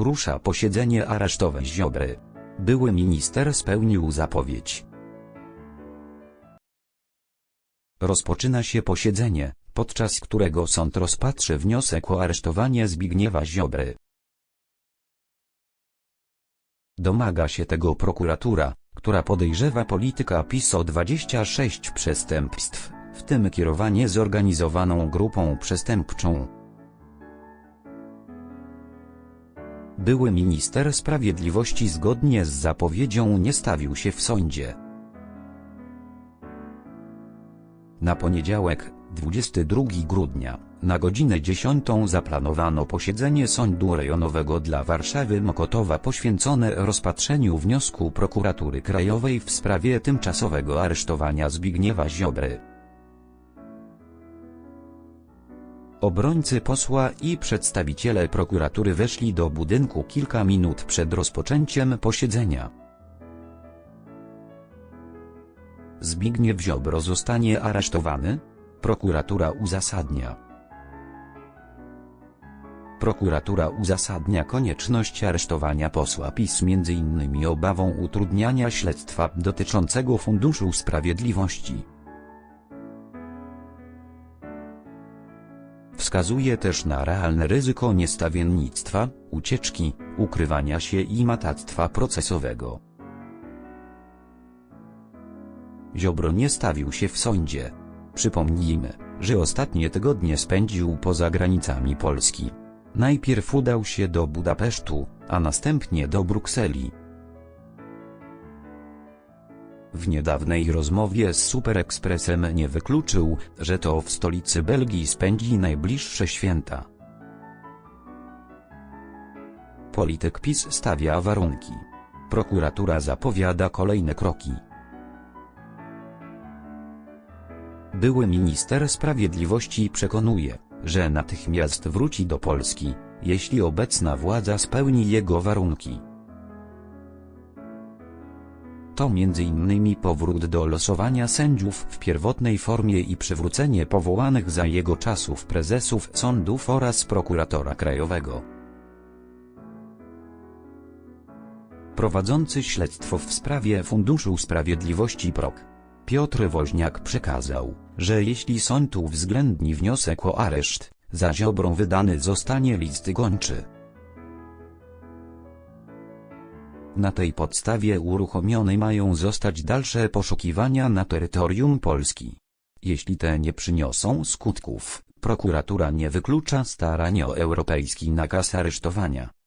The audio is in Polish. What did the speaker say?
Rusza posiedzenie aresztowe Ziobry. Były minister spełnił zapowiedź. Rozpoczyna się posiedzenie, podczas którego sąd rozpatrzy wniosek o aresztowanie Zbigniewa Ziobry. Domaga się tego prokuratura, która podejrzewa polityka PiS o 26 przestępstw, w tym kierowanie zorganizowaną grupą przestępczą. Były minister sprawiedliwości zgodnie z zapowiedzią nie stawił się w sądzie. Na poniedziałek, 22 grudnia, na godzinę 10 zaplanowano posiedzenie Sądu Rejonowego dla Warszawy Mokotowa poświęcone rozpatrzeniu wniosku Prokuratury Krajowej w sprawie tymczasowego aresztowania Zbigniewa Ziobry. Obrońcy posła i przedstawiciele prokuratury weszli do budynku kilka minut przed rozpoczęciem posiedzenia. Zbigniew Ziobro zostanie aresztowany? Prokuratura uzasadnia. Prokuratura uzasadnia konieczność aresztowania posła PiS m.in. obawą utrudniania śledztwa dotyczącego Funduszu Sprawiedliwości. Wskazuje też na realne ryzyko niestawiennictwa, ucieczki, ukrywania się i matactwa procesowego. Ziobro nie stawił się w sądzie. Przypomnijmy, że ostatnie tygodnie spędził poza granicami Polski. Najpierw udał się do Budapesztu, a następnie do Brukseli. W niedawnej rozmowie z Super Expressem nie wykluczył, że to w stolicy Belgii spędzi najbliższe święta. Polityk PiS stawia warunki. Prokuratura zapowiada kolejne kroki. Były minister sprawiedliwości przekonuje, że natychmiast wróci do Polski, jeśli obecna władza spełni jego warunki. To m.in. powrót do losowania sędziów w pierwotnej formie i przywrócenie powołanych za jego czasów prezesów sądów oraz prokuratora krajowego. Prowadzący śledztwo w sprawie Funduszu Sprawiedliwości PROK Piotr Woźniak przekazał, że jeśli sąd uwzględni wniosek o areszt, za Ziobrą wydany zostanie list gończy. Na tej podstawie uruchomione mają zostać dalsze poszukiwania na terytorium Polski. Jeśli te nie przyniosą skutków, prokuratura nie wyklucza starań o europejski nakaz aresztowania.